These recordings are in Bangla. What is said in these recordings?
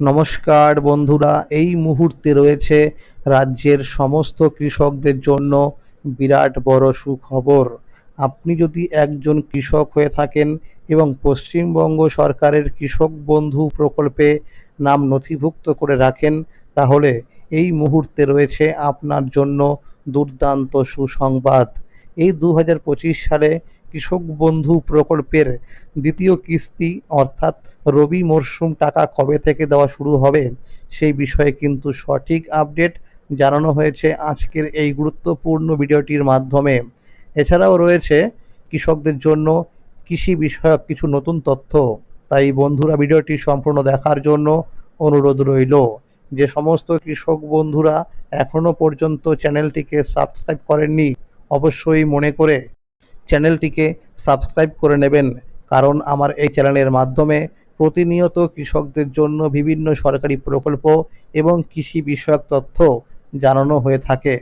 নমস্কার বন্ধুরা, এই মুহূর্তে রয়েছে রাজ্যের সমস্ত কৃষকদের জন্য বিরাট বড় সুখবর। আপনি যদি একজন কৃষক হয়ে থাকেন এবং পশ্চিমবঙ্গ সরকারের কৃষক বন্ধু প্রকল্পে নাম নথিভুক্ত করে রাখেন, তাহলে এই মুহূর্তে রয়েছে আপনার জন্য দুর্দান্ত সুসংবাদ। এই দু হাজার পঁচিশ সালে কৃষক বন্ধু প্রকল্পের দ্বিতীয় কিস্তি অর্থাৎ রবি মরশুম টাকা কবে থেকে দেওয়া শুরু হবে সেই বিষয়ে কিন্তু সঠিক আপডেট জানানো হয়েছে আজকের এই গুরুত্বপূর্ণ ভিডিওটির মাধ্যমে। এছাড়াও রয়েছে কৃষকদের জন্য কৃষি বিষয়ক কিছু নতুন তথ্য। তাই বন্ধুরা, ভিডিওটি সম্পূর্ণ দেখার জন্য অনুরোধ রইল। যে সমস্ত কৃষক বন্ধুরা এখনও পর্যন্ত চ্যানেলটিকে সাবস্ক্রাইব করেননি অবশ্যই মনে করে চ্যানেলটিকে সাবস্ক্রাইব করে নেবেন, কারণ আমার এই চ্যানেলের মাধ্যমে প্রতিনিয়ত কৃষকদের জন্য বিভিন্ন সরকারি প্রকল্প এবং কৃষি বিষয়ক তথ্য জানানো হয়ে থাকে।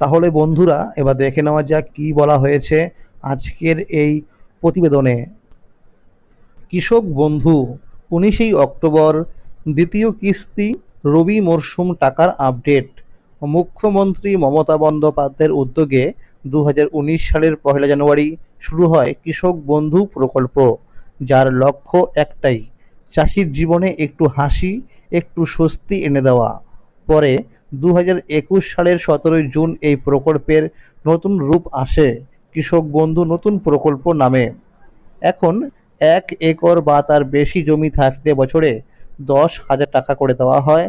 তাহলে বন্ধুরা, এবার দেখে নেওয়া যাক কী বলা হয়েছে আজকের এই প্রতিবেদনে। কৃষক বন্ধু, উনিশেই অক্টোবর, দ্বিতীয় কিস্তি, রবি মরশুম টাকার আপডেট। মুখ্যমন্ত্রী মমতা বন্দ্যোপাধ্যায়ের উদ্যোগে দু হাজার উনিশ সালের পহেলা জানুয়ারি শুরু হয় কৃষক বন্ধু প্রকল্প, যার লক্ষ্য একটাই, চাষির জীবনে একটু হাসি, একটু স্বস্তি এনে দেওয়া। পরে দু হাজার একুশ সালের সতেরোই জুন এই প্রকল্পের নতুন রূপ আসে কৃষক বন্ধু নতুন প্রকল্প নামে। এখন এক একর বা তার বেশি জমি থাকলে বছরে দশ হাজার টাকা করে দেওয়া হয়।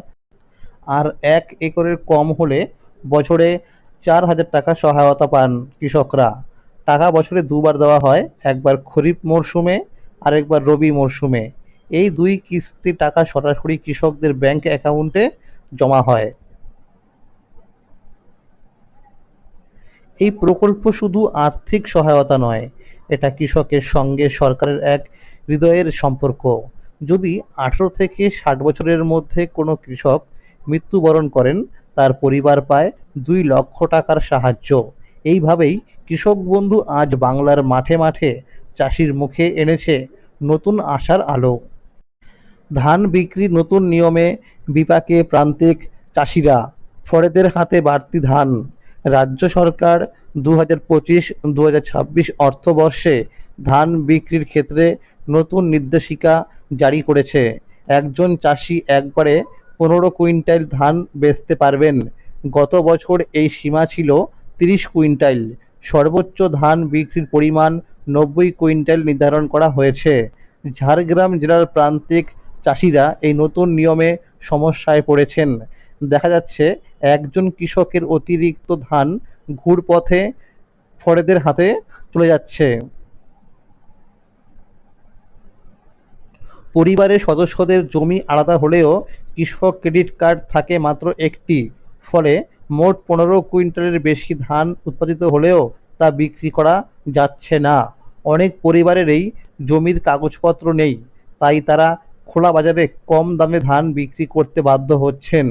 আর এক একরের কম হলে বছরে চার হাজার টাকা সহায়তা পান কৃষকরা। টাকা বছরে দুবার দেওয়া হয়, একবার খরিফ মরশুমে আর একবার রবি মরশুমে। এই দুই কিস্তি টাকা সরাসরি কৃষকদের ব্যাংক অ্যাকাউন্টে জমা হয়। এই প্রকল্প শুধু আর্থিক সহায়তা নয়, এটা কৃষকের সঙ্গে সরকারের এক হৃদয়ের সম্পর্ক। যদি আঠেরো থেকে ষাট বছরের মধ্যে কোনো কৃষক মৃত্যুবরণ করেন তার পরিবার পায় দুই লক্ষ টাকার সাহায্য। এইভাবেই কৃষক বন্ধু আজ বাংলার মাঠে মাঠে চাষির মুখে এনেছে নতুন আশার আলো। ধান বিক্রি নতুন নিয়মে বিপাকে প্রান্তিক চাষিরা। ফরেদের হাতে বাড়তি ধান। রাজ্য সরকার দু হাজার পঁচিশ দু হাজার ছাব্বিশ অর্থবর্ষে ধান বিক্রির ক্ষেত্রে নতুন নির্দেশিকা জারি করেছে। একজন চাষি একবারে পনেরো কুইন্টাল ধান বেচতে পারবেন। গত বছর এই সীমা ছিল তিরিশ কুইন্টাল। সর্বোচ্চ ধান বিক্রির পরিমাণ নব্বই কুইন্টাল নির্ধারণ করা হয়েছে। ঝাড়গ্রাম জেলার প্রান্তিক চাষিরা এই নতুন নিয়মে সমস্যায় পড়েছেন। দেখা যাচ্ছে, একজন কৃষকের অতিরিক্ত ধান ঘুরপথে ফরেদের হাতে চলে যাচ্ছে। পরিবারের সদস্যদের জমি আলাদা হলেও কৃষক ক্রেডিট কার্ড থাকে মাত্র একটি। ফলে মোট পনেরো কুইন্টালের বেশি ধান উৎপাদিত হলেও তা বিক্রি করা যাচ্ছে না। অনেক পরিবারেরই জমির কাগজপত্র নেই, তাই তারা খোলা বাজারে কম দামে ধান বিক্রি করতে বাধ্য হচ্ছেন।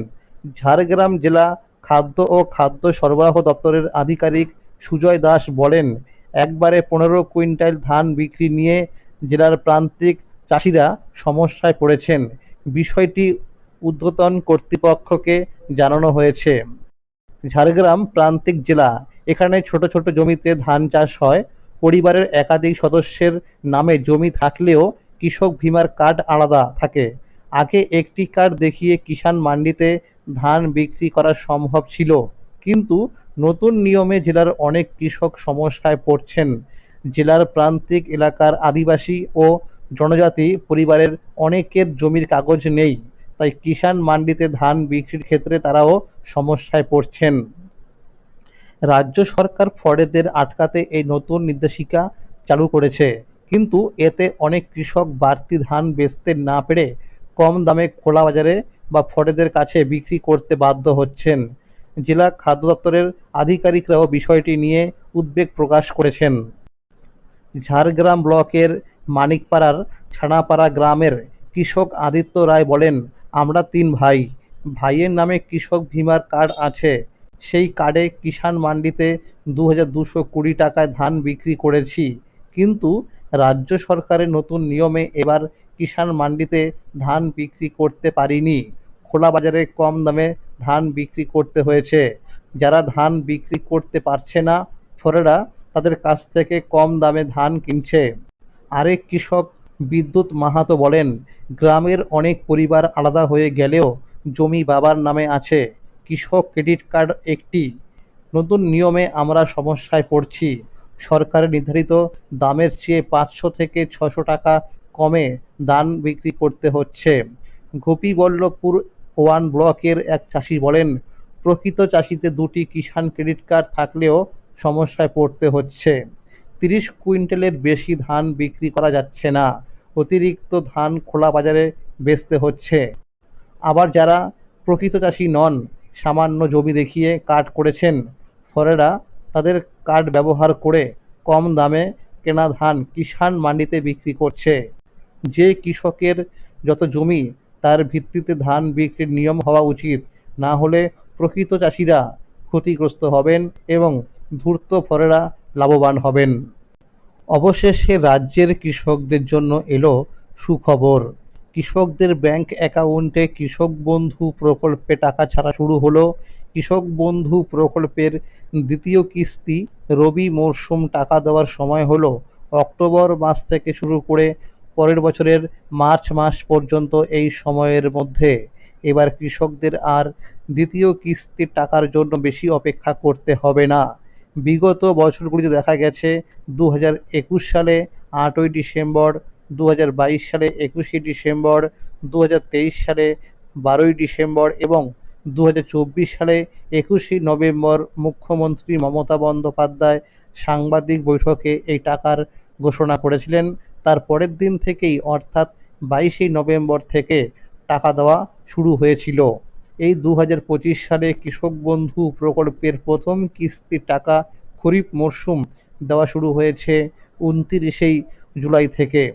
ঝাড়গ্রাম জেলা খাদ্য ও খাদ্য সরবরাহ দপ্তরের আধিকারিক সুজয় দাস বলেন, একবারে পনেরো কুইন্টাল ধান বিক্রি নিয়ে জেলার প্রান্তিক চাষিরা সমস্যায় পড়েছেন। বিষয়টি ঊর্ধ্বতন কর্তৃপক্ষকে জানানো হয়েছে। ঝাড়গ্রাম প্রান্তিক জেলা, এখানে ছোট ছোট জমিতে ধান চাষ হয়। পরিবারের একাধিক সদস্যের নামে জমি থাকলেও কৃষক ভীমার কার্ড আলাদা থাকে। আগে একটি কার্ড দেখিয়ে কিষাণ মান্ডিতে ধান বিক্রি করা সম্ভব ছিল। কিন্তু নতুন নিয়মে জেলার অনেক কৃষক সমস্যায় পড়ছেন। জেলার প্রান্তিক এলাকার আদিবাসী ও জনজাতি, পরিবারের অনেকের জমির কাগজ নেই, তাই কিষাণ মান্ডিতে ধান বিক্রির ক্ষেত্রে তারাও সমস্যায় পড়ছেন। রাজ্য সরকার ফরেদের আটকাতে এই নতুন নির্দেশিকা চালু করেছে, কিন্তু এতে অনেক কৃষক বাড়তি ধান বেচতে না পেরে কম দামে খোলা বাজারে বা ফরেদের কাছে বিক্রি করতে বাধ্য হচ্ছেন। জেলা খাদ্য দপ্তরের আধিকারিকরাও বিষয়টি নিয়ে উদ্বেগ প্রকাশ করেছেন। ঝাড়গ্রাম ব্লকের মানিকপাড়ার ছানাপাড়া গ্রামের কৃষক আদিত্য রায় বলেন, আমরা তিন ভাই। ভাইয়ের নামে কৃষক ভীমার কার্ড আছে। সেই কার্ডে কিষাণ মান্ডিতে দু হাজার দুশো কুড়ি টাকায় ধান বিক্রি করেছি। কিন্তু রাজ্য সরকারের নতুন নিয়মে এবার কিষাণ মান্ডিতে ধান বিক্রি করতে পারিনি। খোলা বাজারে কম দামে ধান বিক্রি করতে হয়েছে। যারা ধান বিক্রি করতে পারছে না, ফরেরা তাদের কাছ থেকে কম দামে ধান কিনছে। আরেক কৃষক বিদ্যুৎ মাহাতো বলেন, গ্রামের অনেক পরিবার আলাদা হয়ে গেলেও জমি বাবার নামে আছে। কৃষক ক্রেডিট কার্ড একটি। নতুন নিয়মে আমরা সমস্যায় পড়ছি। সরকারের নির্ধারিত দামের চেয়ে পাঁচশো থেকে ছশো টাকা কমে ধান বিক্রি করতে হচ্ছে। গোপীবল্লভপুর ওয়ান ব্লকের এক চাষি বলেন, প্রকৃত চাষিতে দুটি কিষাণ ক্রেডিট কার্ড থাকলেও সমস্যায় পড়তে হচ্ছে। তিরিশ কুইন্টালের বেশি ধান বিক্রি করা যাচ্ছে না। অতিরিক্ত ধান খোলা বাজারে বেচতে হচ্ছে। আবার যারা প্রকৃত চাষি নন, সামান্য জমি দেখিয়ে কার্ড করেছেন, ফরেরা তাদের কার্ড ব্যবহার করে কম দামে কেনা ধান কিষাণ মান্ডিতে বিক্রি করছে। যে কৃষকের যত জমি, তার ভিত্তিতে ধান বিক্রির নিয়ম হওয়া উচিত। না হলে প্রকৃত চাষিরা ক্ষতিগ্রস্ত হবেন এবং ধূর্ত ফরেরা লাভবান হবেন। অবশেষে রাজ্যের কৃষকদের জন্য এলো সুখবর। কৃষকদের ব্যাংক অ্যাকাউন্টে কৃষক বন্ধু প্রকল্পে টাকা ছাড়া শুরু হলো। কৃষক বন্ধু প্রকল্পের দ্বিতীয় কিস্তি রবি মরশুম টাকা দেওয়ার সময় হলো। অক্টোবর মাস থেকে শুরু করে পরের বছরের মার্চ মাস পর্যন্ত এই সময়ের মধ্যে। এবার কৃষকদের আর দ্বিতীয় কিস্তির টাকার জন্য বেশি অপেক্ষা করতে হবে না। বিগত বছরগুলিতে দেখা গেছে দু হাজার একুশ সালে আটই ডিসেম্বর দু হাজার বাইশ সালে একুশে ডিসেম্বর দু হাজার তেইশ সালে বারোই ডিসেম্বর এবং দু হাজার চব্বিশ সালে একুশে নভেম্বর মুখ্যমন্ত্রী মমতা বন্দ্যোপাধ্যায় সাংবাদিক বৈঠকে এই টাকার ঘোষণা করেছিলেন। তার পরের দিন থেকেই অর্থাৎ বাইশে নভেম্বর থেকে টাকা দেওয়া শুরু হয়েছিল। এই দু হাজার পঁচিশ সালে কৃষক বন্ধু প্রকল্পের প্রথম কিস্তির টাকা খরিফ মরশুম দেওয়া শুরু হয়েছে উনতিরিশেই জুলাই থেকে।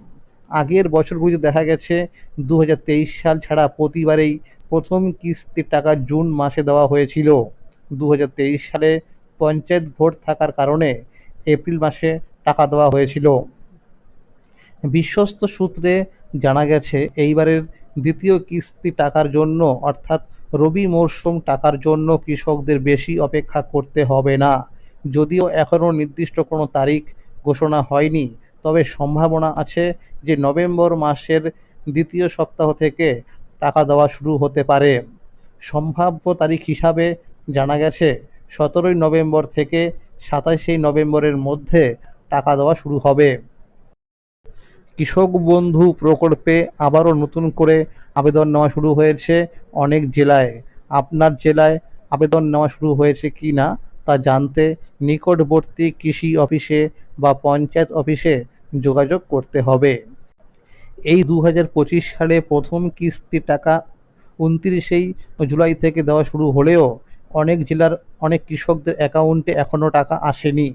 আগের বছরগুলিতে দেখা গেছে দু হাজার তেইশ সাল ছাড়া প্রতিবারেই প্রথম কিস্তির টাকা জুন মাসে দেওয়া হয়েছিল। দু হাজার তেইশ সালে পঞ্চায়েত ভোট থাকার কারণে এপ্রিল মাসে টাকা দেওয়া হয়েছিল। বিশ্বস্ত সূত্রে জানা গেছে, এইবারের দ্বিতীয় কিস্তি টাকার জন্য অর্থাৎ রবি মরশুম টাকার জন্য কৃষকদের বেশি অপেক্ষা করতে হবে না। যদিও এখনও নির্দিষ্ট কোনো তারিখ ঘোষণা হয়নি, তবে সম্ভাবনা আছে যে নভেম্বর মাসের দ্বিতীয় সপ্তাহ থেকে টাকা দেওয়া শুরু হতে পারে। সম্ভাব্য তারিখ হিসাবে জানা গেছে, সতেরোই নভেম্বর থেকে সাতাশে নভেম্বরের মধ্যে টাকা দেওয়া শুরু হবে। কৃষক বন্ধু প্রকল্পে আবারও নতুন করে আবেদন নেওয়া শুরু হয়েছে অনেক জেলায়। আপনার জেলায় আবেদন নেওয়া শুরু হয়েছে কি না তা জানতে নিকটবর্তী কৃষি অফিসে বা পঞ্চায়েত অফিসে যোগাযোগ করতে হবে। এই দু হাজার পঁচিশ সালে প্রথম কিস্তি টাকা উনতিরিশেই জুলাই থেকে দেওয়া শুরু হলেও অনেক জেলার অনেক কৃষকদের অ্যাকাউন্টে এখনও টাকা আসেনি।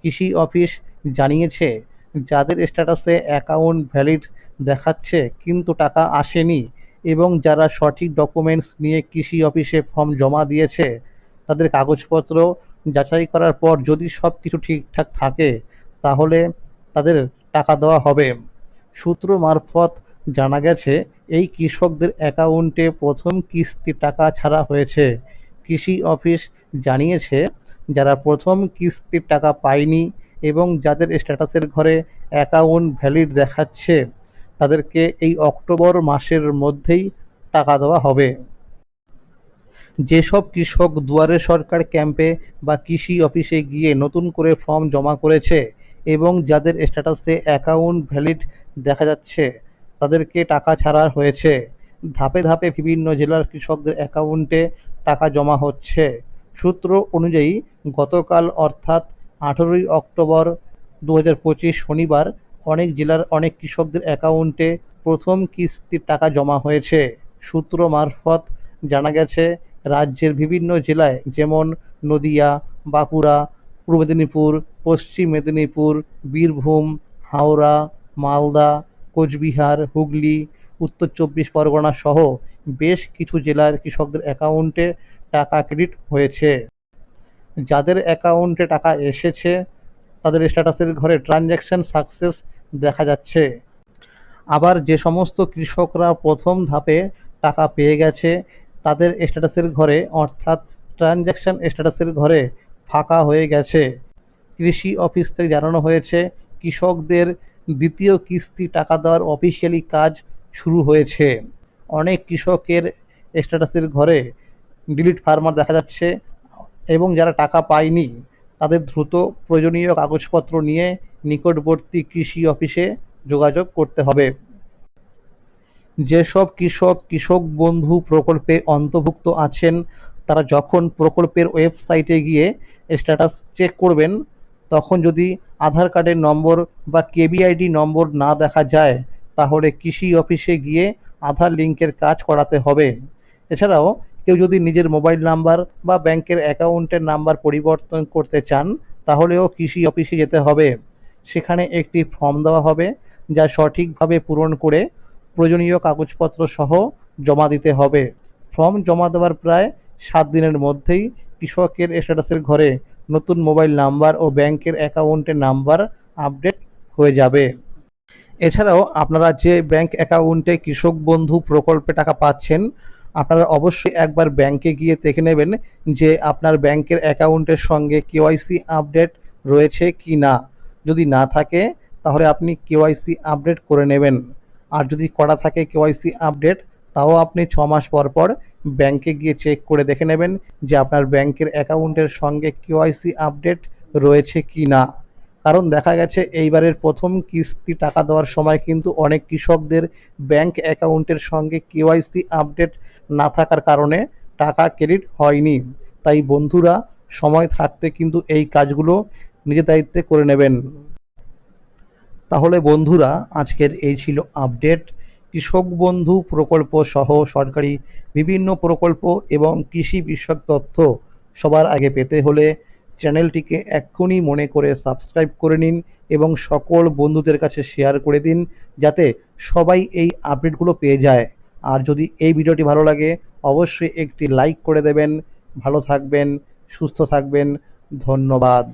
কৃষি অফিস জানিয়েছে, যাদের স্ট্যাটাসে অ্যাকাউন্ট ভ্যালিড দেখাচ্ছে, কিন্তু টাকা আসেনি। এবং যারা সঠিক ডকুমেন্টস নিয়ে কৃষি অফিসে ফর্ম জমা দিয়েছে, তাদের কাগজপত্র যাচাই করার পর যদি সব কিছু ঠিকঠাক থাকে, তাহলে তাদের টাকা দেওয়া হবে। সূত্র মারফত জানা গেছে, এই কৃষকদের অ্যাকাউন্টে প্রথম কিস্তির টাকা ছাড়া হয়েছে। কৃষি অফিস জানিয়েছে, যারা প্রথম কিস্তির টাকা পায়নি এবং যাদের স্ট্যাটাসের ঘরে অ্যাকাউন্ট ভ্যালিড দেখাচ্ছে তাদেরকে এই অক্টোবর মাসের মধ্যেই টাকা দেওয়া হবে। যেসব কৃষক দুয়ারে সরকার ক্যাম্পে বা কৃষি অফিসে গিয়ে নতুন করে ফর্ম জমা করেছে এবং যাদের স্ট্যাটাসে অ্যাকাউন্ট ভ্যালিড দেখা যাচ্ছে, তাদেরকে টাকা ছাড়া হয়েছে। ধাপে ধাপে বিভিন্ন জেলার কৃষকদের অ্যাকাউন্টে টাকা জমা হচ্ছে। সূত্র অনুযায়ী গতকাল অর্থাৎ আঠেরোই অক্টোবর দু হাজার পঁচিশ শনিবার অনেক জেলার অনেক কৃষকদের অ্যাকাউন্টে প্রথম কিস্তির টাকা জমা হয়েছে। সূত্র মারফত জানা গেছে, রাজ্যের বিভিন্ন জেলায় যেমন নদিয়া, বাঁকুড়া, পূর্ব মেদিনীপুর, পশ্চিম মেদিনীপুর, বীরভূম, হাওড়া, মালদা, কোচবিহার, হুগলি, উত্তর চব্বিশ পরগনা সহ বেশ কিছু জেলার কৃষকদের অ্যাকাউন্টে টাকা ক্রেডিট হয়েছে। যাদের অ্যাকাউন্টে টাকা এসেছে, তাদের স্ট্যাটাসের ঘরে ট্রানজ্যাকশন সাকসেস দেখা যাচ্ছে। আবার যে সমস্ত কৃষকরা প্রথম ধাপে টাকা পেয়ে গেছে, তাদের স্ট্যাটাসের ঘরে, অর্থাৎ ট্রানজ্যাকশান স্ট্যাটাসের ঘরে ফাঁকা হয়ে গেছে। কৃষি অফিস থেকে জানানো হয়েছে, কৃষকদের দ্বিতীয় কিস্তি টাকা দেওয়ার অফিসিয়ালি কাজ শুরু হয়েছে। অনেক কৃষকের স্ট্যাটাসের ঘরে ডিলিট ফার্মার দেখা যাচ্ছে, এবং যারা টাকা পায়নি তাদের দ্রুত প্রয়োজনীয় কাগজপত্র নিয়ে নিকটবর্তী কৃষি অফিসে যোগাযোগ করতে হবে। যেসব কৃষক কৃষক বন্ধু প্রকল্পে অন্তর্ভুক্ত আছেন, তারা যখন প্রকল্পের ওয়েবসাইটে গিয়ে স্ট্যাটাস চেক করবেন, তখন যদি আধার কার্ডের নম্বর বা কেবিআইডি নম্বর না দেখা যায়, তাহলে কৃষি অফিসে গিয়ে আধার লিঙ্কের কাজ করাতে হবে। এছাড়াও কেউ যদি নিজের মোবাইল নাম্বার বা ব্যাংকের অ্যাকাউন্টের নাম্বার পরিবর্তন করতে চান, তাহলেও কৃষি অফিসে যেতে হবে। সেখানে একটি ফর্ম দেওয়া হবে, যা সঠিকভাবে পূরণ করে প্রয়োজনীয় কাগজপত্র সহ জমা দিতে হবে। ফর্ম জমা দেওয়ার প্রায় সাত দিনের মধ্যেই কৃষকের স্ট্যাটাসের ঘরে নতুন মোবাইল নাম্বার ও ব্যাংকের অ্যাকাউন্টের নাম্বার আপডেট হয়ে যাবে। এছাড়াও আপনারা যে ব্যাংক অ্যাকাউন্টে কৃষক বন্ধু প্রকল্পে টাকা পাচ্ছেন আপনারা অবশ্যই একবার ব্যাংকে গিয়ে দেখে নেবেন যে আপনার ব্যাংকের অ্যাকাউন্টের সঙ্গে কেওয়াইসি আপডেট রয়েছে কি না। যদি না থাকে, তাহলে আপনি কেওয়াইসি আপডেট করে নেবেন। আর যদি করা থাকে কেওয়াইসি আপডেট তাও আপনি ছ মাস পর পর ব্যাংকে গিয়ে চেক করে দেখে নেবেন যে আপনার ব্যাংকের অ্যাকাউন্টের সঙ্গে কেওয়াইসি আপডেট রয়েছে কি না। কারণ দেখা গেছে, এইবারের প্রথম কিস্তি টাকা দেওয়ার সময় কিন্তু অনেক কৃষকদের ব্যাংক অ্যাকাউন্টের সঙ্গে কেওয়াইসি আপডেট না থাকার কারণে টাকা ক্রেডিট হয়নি। তাই বন্ধুরা, সময় থাকতে কিন্তু এই কাজগুলো নিজের দায়িত্বে করে নেবেন। তাহলে বন্ধুরা, আজকের এই ছিল আপডেট। কৃষক বন্ধু প্রকল্প সহ সরকারি বিভিন্ন প্রকল্প এবং কৃষি বিষয়ক তথ্য সবার আগে পেতে হলে চ্যানেলটিকে এক্ষুনি মনে করে সাবস্ক্রাইব করে নিন এবং সকল বন্ধুদের কাছে শেয়ার করে দিন, যাতে সবাই এই আপডেটগুলো পেয়ে যায়। আর যদি এই ভিডিওটি ভালো লাগে, অবশ্যই একটি লাইক করে দেবেন। ভালো থাকবেন, সুস্থ থাকবেন। ধন্যবাদ।